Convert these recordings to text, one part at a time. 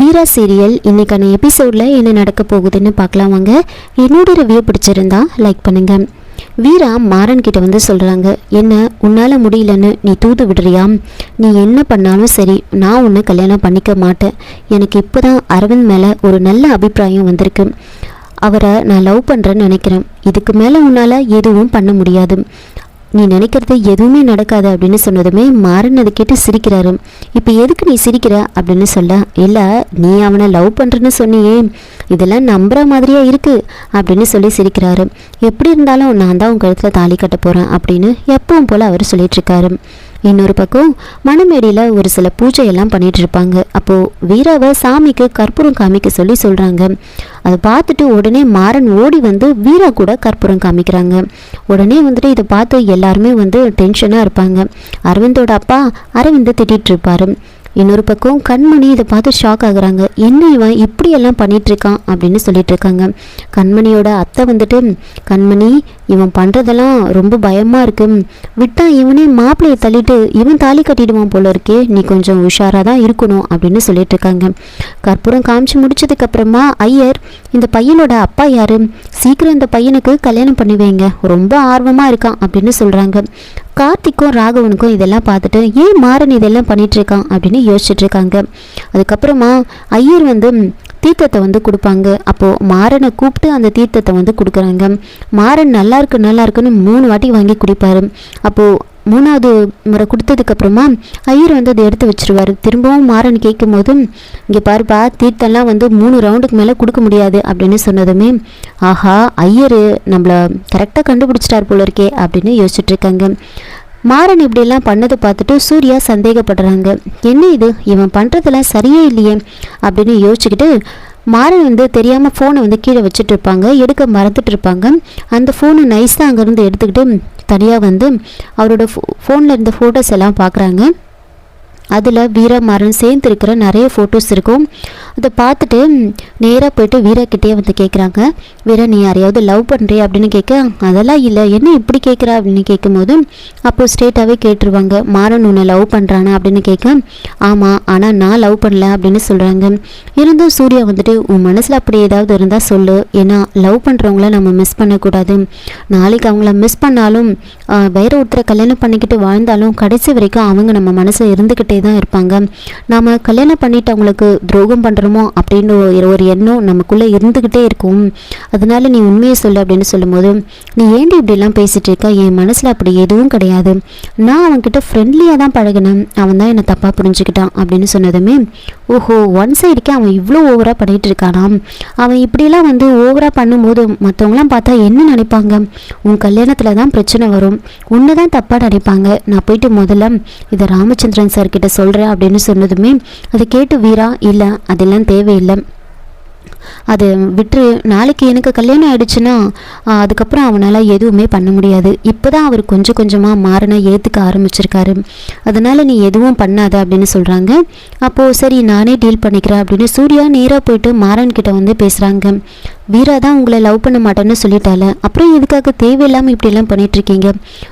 வீரா serial. இன்றைக்கான எபிசோடில் என்ன நடக்க போகுதுன்னு பார்க்கலாம் வாங்க. என்னோட ரிவ்யூ பிடிச்சிருந்தா லைக் பண்ணுங்க. வீரா மாறன் கிட்ட வந்து சொல்கிறாங்க என்ன உன்னால் முடியலன்னு நீ தூது விடுறியா? நீ என்ன பண்ணாலும் சரி நான் உன்னை கல்யாணம் பண்ணிக்க மாட்டேன். எனக்கு இப்போ தான் அரவிந்த் மேலே ஒரு நல்ல அபிப்பிராயம் வந்திருக்கு. அவரை நான் லவ் பண்ணுறேன்னு நினைக்கிறேன். இதுக்கு மேலே உன்னால் எதுவும் பண்ண முடியாது. நீ நினைக்கிறது எதுவுமே நடக்காது அப்படின்னு சொன்னதுமே மாறன் அதை கேட்டு சிரிக்கிறாரு. இப்போ எதுக்கு நீ சிரிக்கிற? அப்படின்னு சொல்ல இல்லை நீ அவனை லவ் பண்ணுறன்னு சொன்னியே. இதெல்லாம் நம்புற மாதிரியா இருக்குது அப்படின்னு சொல்லி சிரிக்கிறாரு. எப்படி இருந்தாலும் நான் தான் உங்கள் கழுத்தில் தாலி கட்ட போகிறேன் அப்படின்னு எப்பவும் போல் அவர் சொல்லிட்டு இருக்காரு. இன்னொரு பக்கம் மணமேடியில் ஒரு சில பூஜையெல்லாம் பண்ணிட்டு இருப்பாங்க அப்போது வீராவை சாமிக்கு கற்பூரம் காமிக்க சொல்லி சொல்கிறாங்க அதை பார்த்துட்டு உடனே மாறன் ஓடி வந்து வீரா கூட கற்பூரம் காமிக்கிறாங்க. உடனே வந்துட்டு இதை பார்த்து எல்லாருமே வந்து டென்ஷனாக இருப்பாங்க. அரவிந்தோட அப்பா அரவிந்தை திட்டிகிட்டு இருப்பாரு. இன்னொரு பக்கம் கண்மணி இதை பார்த்து ஷாக் ஆகுறாங்க. என்ன இவன் இப்படியெல்லாம் பண்ணிட்டு இருக்கான் அப்படின்னு சொல்லிட்டு இருக்காங்க கண்மணியோட அத்தை வந்துட்டு கண்மணி இவன் பண்ணுறதெல்லாம் ரொம்ப பயமாக இருக்கு. விட்டா இவனே மாப்பிள்ளையை தள்ளிட்டு இவன் தாலி கட்டிடுவான் போல இருக்கே. நீ கொஞ்சம் உஷாராக தான் இருக்கணும் அப்படின்னு சொல்லிட்டு இருக்காங்க கற்பூரம் காமிச்சு முடிச்சதுக்கப்புறமா ஐயர் இந்த பையனோட அப்பா யாரு? சீக்கிரம் இந்த பையனுக்கு கல்யாணம் பண்ணி வைங்க. ரொம்ப ஆர்வமாக இருக்கான் அப்படின்னு சொல்கிறாங்க கார்த்திக்கும் ராகவனுக்கும் இதெல்லாம் பார்த்துட்டு ஏன் மாறன் இதெல்லாம் பண்ணிகிட்ருக்கான் அப்படின்னு யோசிச்சுட்ருக்காங்க அதுக்கப்புறமா ஐயர் வந்து தீர்த்தத்தை வந்து கொடுப்பாங்க. அப்போது மாறனை கூப்பிட்டு அந்த தீர்த்தத்தை வந்து கொடுக்குறாங்க. மாறன் நல்லா இருக்கு நல்லா இருக்குன்னு மூணு வாட்டி வாங்கி குடிப்பார். அப்போது மூணாவது முறை கொடுத்ததுக்கப்புறமா ஐயர் வந்து அதை எடுத்து வச்சிருவாரு. திரும்பவும் மாறன் கேட்கும் போதும் இங்கே பாருப்பா தீர்த்தம்லாம் வந்து மூணு ரவுண்டுக்கு மேலே கொடுக்க முடியாது அப்படின்னு சொன்னதுமே ஆஹா ஐயர் நம்மளை கரெக்டாக கண்டுபிடிச்சிட்டார் போல இருக்கே அப்படின்னு யோசிச்சுட்ருக்காங்க மாறன் இப்படியெல்லாம் பண்ணதை பார்த்துட்டு சூர்யா சந்தேகப்படுறாங்க. என்ன இது? இவன் பண்ணுறதெல்லாம் சரியே இல்லையே அப்படின்னு யோசிச்சுக்கிட்டு மாறன் வந்து தெரியாமல் ஃபோனை வந்து கீழே வச்சுட்டு இருப்பாங்க எடுக்க மறந்துட்டு இருப்பாங்க அந்த ஃபோனை நைஸாக அங்கேருந்து எடுத்துக்கிட்டு தனியாக வந்து அவரோட ஃபோ ஃபோனில் இருந்த ஃபோட்டோஸ் எல்லாம் பார்க்குறாங்க. அதில் வீரா மாறன் சேர்ந்து இருக்கிற நிறைய ஃபோட்டோஸ் இருக்கும். அதை பார்த்துட்டு நேராக போயிட்டு வீராக்கிட்டே வந்து கேட்குறாங்க வீரா நீ யாரையாவது லவ் பண்ணுறியா அப்படின்னு கேட்க அதெல்லாம் இல்லை. என்ன இப்படி கேட்குற அப்படின்னு கேட்கும்போது அப்போ ஸ்ட்ரெயிட்டாகவே கேட்டுருவாங்க. மாறன் உன்னை லவ் பண்ணுறானா அப்படின்னு கேட்க ஆமாம் ஆனால் நான் லவ் பண்ணல அப்படின்னு சொல்கிறாங்க இருந்தும் சூர்யா வந்துட்டு உன் மனசில் அப்படி ஏதாவது இருந்தால் சொல்லு. ஏன்னா லவ் பண்ணுறவங்கள நம்ம மிஸ் பண்ணக்கூடாது. நாளைக்கு அவங்கள மிஸ் பண்ணாலும் வேற ஒருத்தரை கல்யாணம் பண்ணிக்கிட்டு வாழ்ந்தாலும் கடைசி வரைக்கும் அவங்க நம்ம மனசில் இருந்துக்கிட்டே தான் இருப்பாங்க. நாம் கல்யாணம் பண்ணிட்டு அவங்களுக்கு துரோகம் பண்ணுறோமோ அப்படின்னு ஒரு எண்ணம் நமக்குள்ளே இருந்துக்கிட்டே இருக்கும். அதனால நீ உண்மையை சொல்லு அப்படின்னு சொல்லும்போது நீ ஏன்டி இப்படிலாம் பேசிட்டு இருக்க என் மனசில் அப்படி எதுவும் கிடையாது. நான் அவன்கிட்ட ஃப்ரெண்ட்லியாக தான் பழகினேன். அவன் தான் என்னை தப்பாக புரிஞ்சுக்கிட்டான். அப்படின்னு சொன்னதுமே ஓஹோ ஒன் சைடுக்கே அவன் இவ்வளோ ஓவராக பண்ணிகிட்டு இருக்கானாம். அவன் இப்படிலாம் வந்து ஓவராக பண்ணும்போது மற்றவங்களாம் பார்த்தா என்ன நினைப்பாங்க? உன் கல்யாணத்தில் தான் பிரச்சனை வரும். உன்னை தான் தப்பாக நினைப்பாங்க. நான் போயிட்டு முதல்ல இதை ராமச்சந்திரன் சார் கிட்ட சொல்கிறேன் அப்படின்னு சொன்னதுமே அதை கேட்டு வீரா இல்லை அதெல்லாம் தேவையில்லை. அது விட்டு நாளைக்கு எனக்கு கல்யாணம் ஆயிடுச்சுன்னா அதுக்கப்புறம் அவனால் எதுவுமே பண்ண முடியாது. இப்போ தான் அவர் கொஞ்சம் கொஞ்சமாக மாறின ஏற்றுக்க ஆரம்பிச்சிருக்காரு. அதனால் நீ எதுவும் பண்ணாத அப்படின்னு சொல்கிறாங்க அப்போது சரி நானே டீல் பண்ணிக்கிறேன் அப்படின்னு சூர்யா நேராக போயிட்டு மாறன்கிட்ட வந்து பேசுகிறாங்க வீரா தான் உங்களை லவ் பண்ண மாட்டேன்னு சொல்லிட்டால அப்புறம் எதுக்காக தேவையில்லாமல் இப்படியெல்லாம் பண்ணிகிட்ருக்கீங்க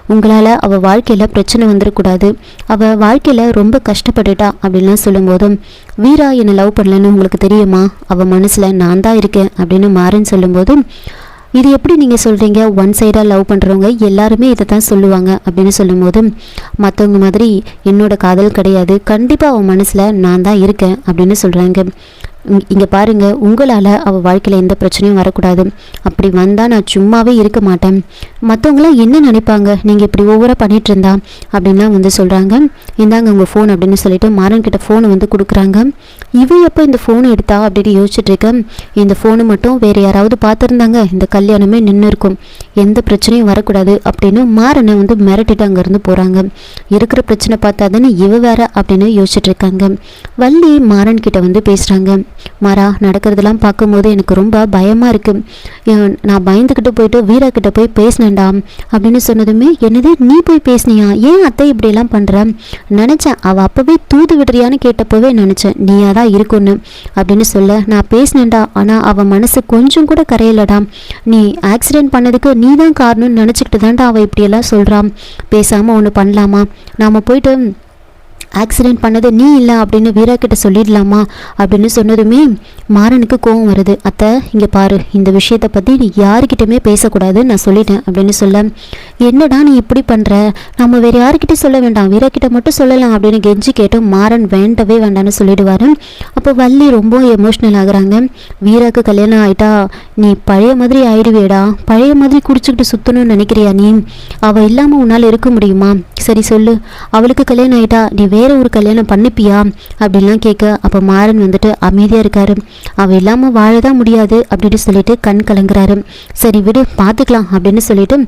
உங்களால் அவள் வாழ்க்கையில் பிரச்சனை வந்துடக்கூடாது அவள் வாழ்க்கையில் ரொம்ப கஷ்டப்பட்டுட்டா அப்படின்லாம் சொல்லும்போதும் வீரா என்னை லவ் பண்ணலன்னு உங்களுக்கு தெரியுமா? அவள் மனசில் நான் தான் இருக்கேன் அப்படின்னு மாறன் சொல்லும்போதும் இது எப்படி நீங்கள் சொல்கிறீங்க ஒன் சைடாக லவ் பண்ணுறவங்க எல்லாருமே இதை தான் சொல்லுவாங்க அப்படின்னு சொல்லும்போது மற்றவங்க மாதிரி என்னோட காதல் கிடையாது. கண்டிப்பாக அவன் மனசில் நான் தான் இருக்கேன் அப்படின்னு சொல்கிறாங்க இங்கே பாருங்கள் உங்களால் அவள் வாழ்க்கையில் எந்த பிரச்சனையும் வரக்கூடாது. அப்படி வந்தால் நான் சும்மாவே இருக்க மாட்டேன். மற்றவங்களாம் என்ன நினைப்பாங்க? நீங்கள் இப்படி ஓவராக பண்ணிகிட்டு இருந்தா அப்படின்லாம் வந்து சொல்கிறாங்க இந்தாங்க உங்கள் ஃபோன் அப்படின்னு சொல்லிட்டு மாறன் கிட்ட ஃபோனை வந்து கொடுக்குறாங்க. இவ எப்போ இந்த ஃபோனை எடுத்தா அப்படின்னு யோசிச்சுட்டு இருக்கேன். இந்த ஃபோனு மட்டும் வேறு யாராவது பார்த்துருந்தாங்க. இந்த கல்யாணமே நின்று இருக்கும். எந்த பிரச்சனையும் வரக்கூடாது அப்படின்னு மாறனை வந்து மிரட்டிட்டு அங்கேருந்து போகிறாங்க இருக்கிற பிரச்சனை பார்த்தாதானே இவ வேற அப்படின்னு யோசிச்சுட்டு இருக்காங்க. வள்ளி மாறன் கிட்ட வந்து பேசுகிறாங்க மாறா நடக்கிறதெல்லாம் பார்க்கும்போது எனக்கு ரொம்ப பயமாக இருக்குது நான் பயந்துக்கிட்டு போயிட்டு வீரா கிட்ட போய் பேசினேன்டா அப்படின்னு சொன்னதுமே என்னது நீ போய் பேசுனியா? ஏன் அத்தை இப்படியெல்லாம் பண்ணுற நினச்சேன் அவள் அப்போவே தூது விடுறியான்னு கேட்டப்போவே நினச்சேன் நீயா தான் இருக்குன்னு அப்படின்னு சொல்ல நான் பேசினேன்டா ஆனால் அவள் மனசு கொஞ்சம் கூட கரையலடா. நீ ஆக்சிடென்ட் பண்ணதுக்கு நீ தான் காரணம்னு நினச்சிக்கிட்டு தான்டா அவள் இப்படியெல்லாம் சொல்கிறான் பேசாமல் ஒன்று பண்ணலாமா? நாம் போயிட்டு ஆக்சிடென்ட் பண்ணது நீ இல்லை அப்படின்னு வீரா கிட்ட சொல்லிடலாமா அப்படின்னு சொன்னதுமே மாறனுக்கு கோவம் வருது. அத்தை இங்கே பாரு இந்த விஷயத்தை பற்றி நீ யாருக்கிட்டயுமே பேசக்கூடாது நான் சொல்லிட்டேன் அப்படின்னு சொல்ல என்னடா நீ இப்படி பண்ணுற நம்ம வேறு யாருக்கிட்டே சொல்ல வேண்டாம். வீரக்கிட்ட கிட்ட மட்டும் சொல்லலாம் அப்படின்னு கெஞ்சி கேட்டோம். மாறன் வேண்டவே வேண்டாம்னு சொல்லிடுவாரு. அப்போ வள்ளி ரொம்ப எமோஷ்னல் ஆகுறாங்க. வீராக்கு கல்யாணம் ஆயிட்டா நீ பழைய மாதிரி ஆயிடுவேடா. பழைய மாதிரி குடிச்சுக்கிட்டு சுற்றணும்னு நினைக்கிறியா நீ? அவள் இல்லாமல் உன்னால் இருக்க முடியுமா? சரி சொல்லு. அவளுக்கு கல்யாணம் ஆயிட்டா நீ வேற ஒரு கல்யாணம் பண்ணிப்பியா? அப்படின்லாம் கேட்க அப்போ மாறன் வந்துட்டு அமைதியாக இருக்காரு. அவள் இல்லாமல் வாழ தான் முடியாது அப்படின்னு சொல்லிட்டு கண் கலங்குறாரு. சரி விடு பார்த்துக்கலாம் அப்படின்னு சொல்லிட்டு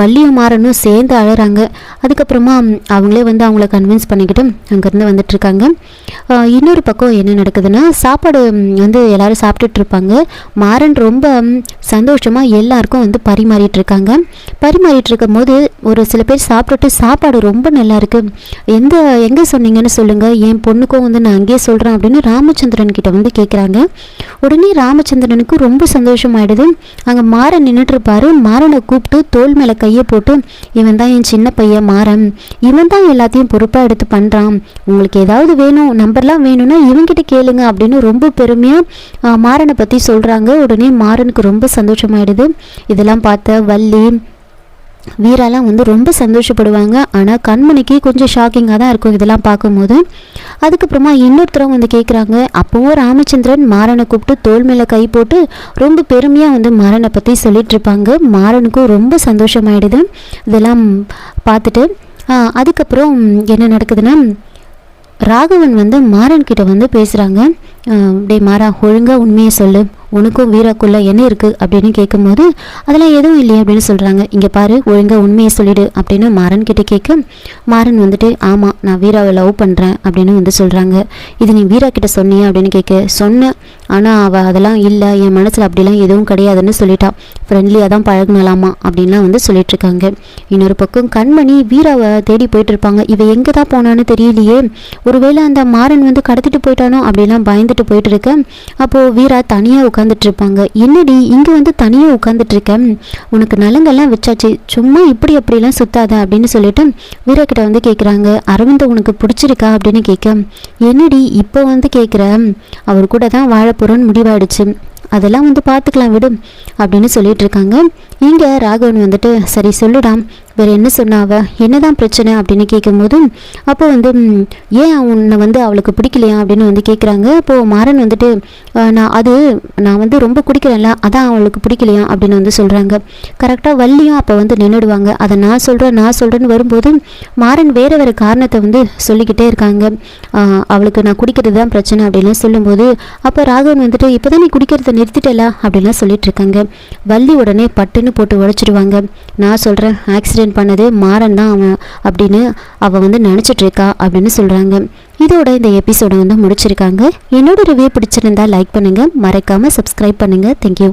வள்ளியும் மாறனும் சேர்ந்து அழகிறாங்க அதுக்கப்புறமா அவங்களே வந்து அவங்கள கன்வின்ஸ் பண்ணிக்கிட்டு அங்கேருந்து வந்துட்டுருக்காங்க. இன்னொரு பக்கம் என்ன நடக்குதுன்னா சாப்பாடு வந்து எல்லோரும் சாப்பிட்டுட்ருப்பாங்க. மாறன் ரொம்ப சந்தோஷமாக சந்தோஷமா எல்லாருக்கும் வந்து பரிமாறிட்டுருக்காங்க. பரிமாறிட்டு இருக்கும் போது ஒரு சில பேர் சாப்பிட்டுட்டு சாப்பாடு ரொம்ப நல்லா இருக்குது எந்த எங்கே சொன்னீங்கன்னு சொல்லுங்கள் என் பொண்ணுக்கும் வந்து நான் அங்கேயே சொல்கிறேன் அப்படின்னு ராமச்சந்திரன் கிட்ட வந்து கேட்குறாங்க உடனே ராமச்சந்திரனுக்கு ரொம்ப சந்தோஷமாயிடுது. அங்கே மாறன் நின்றுட்டுருப்பாரு மாறனை கூப்பிட்டு தோல் மேலே கையை போட்டு இவன் தான் என் சின்ன பையன் மாறன். இவன் தான் எல்லாத்தையும் பொறுப்பாக எடுத்து பண்ணுறான் உங்களுக்கு ஏதாவது வேணும் நம்பர்லாம் வேணும்னா இவங்கிட்ட கேளுங்க அப்படின்னு ரொம்ப பெருமையாக மாறனை பற்றி சொல்கிறாங்க உடனே மாறனுக்கு ரொம்ப சந்தோஷமாயிடுது. இதெல்லாம் பார்த்த வள்ளி வீராலாம் வந்து ரொம்ப சந்தோஷப்படுவாங்க. ஆனால் கண்மணிக்கு கொஞ்சம் ஷாக்கிங்காக தான் இருக்கும் இதெல்லாம் பார்க்கும்போது. அதுக்கப்புறமா இன்னொருத்தரும் வந்து கேட்குறாங்க அப்போவும் ராமச்சந்திரன் மாறனை கூப்பிட்டு தோள் மேலே கை போட்டு ரொம்ப பெருமையாக வந்து மாறனை பற்றி சொல்லிட்டு இருப்பாங்க. மாறனுக்கும் ரொம்ப சந்தோஷமாயிடுது. இதெல்லாம் பார்த்துட்டு அதுக்கப்புறம் என்ன நடக்குதுன்னா ராகவன் வந்து மாறன் கிட்ட வந்து பேசுகிறாங்க டேய் மாறா ஒழுங்காக உண்மையை சொல்லு. உனக்கும் வீராக்குள்ள என்ன இருக்குது அப்படின்னு கேட்கும்போது அதெல்லாம் எதுவும் இல்லையே அப்படின்னு சொல்கிறாங்க இங்கே பாரு ஒழுங்காக உண்மையை சொல்லிடு அப்படின்னு மாறன் கிட்டே கேட்க மாறன் வந்துட்டு ஆமாம் நான் வீராவை லவ் பண்ணுறேன் அப்படின்னு வந்து சொல்கிறாங்க இது நீ வீரா கிட்ட சொன்னியா? அப்படின்னு கேட்க சொன்னேன் ஆனால் அவள் அதெல்லாம் இல்லை. என் மனசில் அப்படிலாம் எதுவும் கிடையாதுன்னு சொல்லிட்டா. ஃப்ரெண்ட்லியாக தான் பழகினலாமா அப்படின்லாம் வந்து சொல்லிட்டுருக்காங்க. இன்னொரு பக்கம் கண்மணி வீராவை தேடி போயிட்டு இருப்பாங்க இவ எங்கே தான் போனான்னு தெரியலையே. ஒருவேளை அந்த மாறன் வந்து கடத்திட்டு போயிட்டானோ? அப்படிலாம் பயந்துட்டு போயிட்டு இருக்க அப்போது வீரா தனியாக உட்காந்துட்டு இருப்பாங்க என்னடி இங்கே வந்து தனியாக உட்காந்துட்டு இருக்க உனக்கு நலங்கெல்லாம் வச்சாச்சு. சும்மா இப்படி அப்படிலாம் சுத்தாத அப்படின்னு சொல்லிட்டு வீரக்கிட்ட வந்து கேட்குறாங்க அரவிந்த உனக்கு பிடிச்சிருக்கா அப்படின்னு கேட்க என்னடி இப்போ வந்து கேட்குற அவர் கூட தான் வாழ போகிறோன்னு முடிவாயிடுச்சு. அதெல்லாம் வந்து பார்த்துக்கலாம் விடும் அப்படின்னு சொல்லிட்டு இருக்காங்க இங்கே ராகவன் வந்துட்டு சரி சொல்லுடாம் வேறு என்ன சொன்னாவ என்னதான் பிரச்சனை அப்படின்னு கேட்கும்போது அப்போ வந்து ஏன் உன்னை வந்து அவளுக்கு பிடிக்கலையா அப்படின்னு வந்து கேட்குறாங்க அப்போது மாறன் வந்துட்டு நான் அது நான் வந்து ரொம்ப குடிக்கிறேன்ல அதான் அவளுக்கு பிடிக்கலையா அப்படின்னு வந்து சொல்கிறாங்க கரெக்டாக வள்ளியும் அப்போ வந்து நின்றுடுவாங்க அதை நான் சொல்கிறேன் நான் சொல்கிறேன்னு வரும்போது மாறன் வேறு வேறு காரணத்தை வந்து சொல்லிக்கிட்டே இருக்காங்க. அவளுக்கு நான் குடிக்கிறது தான் பிரச்சனை அப்படின்லாம் சொல்லும்போது அப்போ ராகவன் வந்துட்டு இப்போ தான் நீ குடிக்கிறத நிறுத்திட்டல? அப்படின்லாம் சொல்லிட்டு இருக்காங்க. வள்ளி உடனே பட்டுன்னு போட்டு உடைச்சிடுவாங்க. நான் சொல்கிறேன் ஆக்சிடென்ட் பண்ணது மாறன் தான் அவன் அப்படின்னு அவள் வந்து நினச்சிட்ருக்கா அப்படின்னு சொல்கிறாங்க இதோட இந்த எபிசோடை வந்து முடிச்சிருக்காங்க. என்னோட ரிவ்யூ பிடிச்சிருந்தா லைக் பண்ணுங்கள் மறக்காமல் சப்ஸ்கிரைப் பண்ணுங்கள் தேங்க்யூ